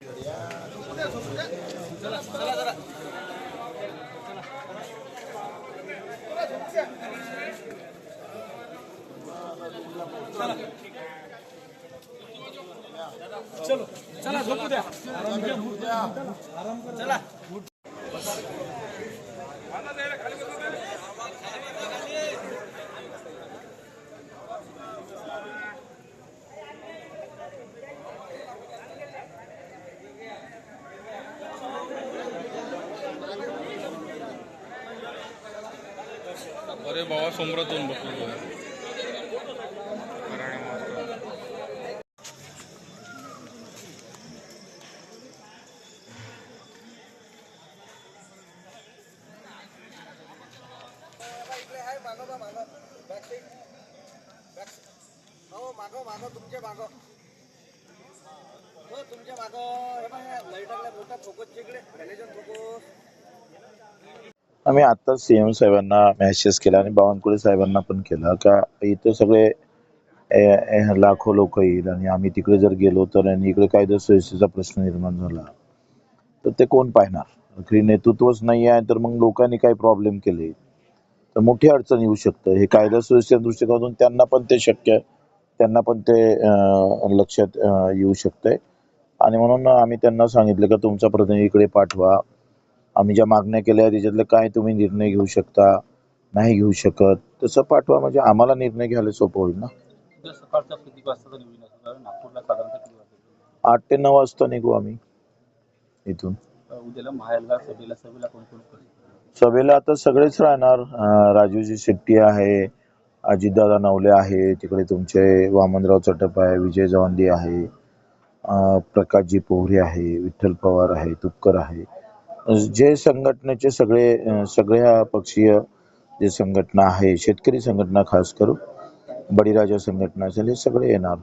अरे बाबा समोरात जाऊन बसलो कराणे अरे इकडे आहे मागं बा मागं मागो हो मागं तुमच्या मागं हो तुमच्या मागं हे बघा लाईटातल्या मोठा फोकस इकडे हॅलेजन फोकस आम्ही आत्ताच सीएम साहेबांना मॅसेज केला आणि बावनकुळे साहेबांना पण केला. का इथं सगळे ए, लाखो लोक येईल आणि आम्ही तिकडे जर गेलो तर आणि इकडे कायदा सुव्यवस्थेचा प्रश्न निर्माण झाला तर ते कोण पाहणार? खरी नेतृत्वच नाही आहे तर मग लोकांनी काही प्रॉब्लेम केले? तर मोठी अडचण येऊ शकतं. हे कायदा सुव्यवस्थेच्या दृष्टिकोनातून त्यांना पण ते शक्य त्यांना पण ते लक्षात येऊ शकतंय. आणि म्हणून आम्ही त्यांना सांगितलं का तुमचा प्रतिनिधी इकडे पाठवा. आम्ही ज्या मागण्या केल्या त्याच्यातलं काय तुम्ही निर्णय घेऊ शकता नाही घेऊ शकत तसं पाठवा. म्हणजे आम्हाला निर्णय घ्यायला सोपं होईल ना? आठ ते नऊ वाजता निघू आम्ही इथून. सभेला आता सगळेच राहणार. राजूजी शेट्टी आहे अजितदादा नवले आहे तिकडे तुमचे वामनराव चटप आहे विजय जवांदी आहे प्रकाशजी पोहरे आहे विठ्ठल पवार आहे तुपकर आहे. जे संघटनेचे सगळे सगळ्या पक्षीय जे संघटना आहे शेतकरी संघटना खास करून बळीराजा संघटना असेल हे सगळे येणार.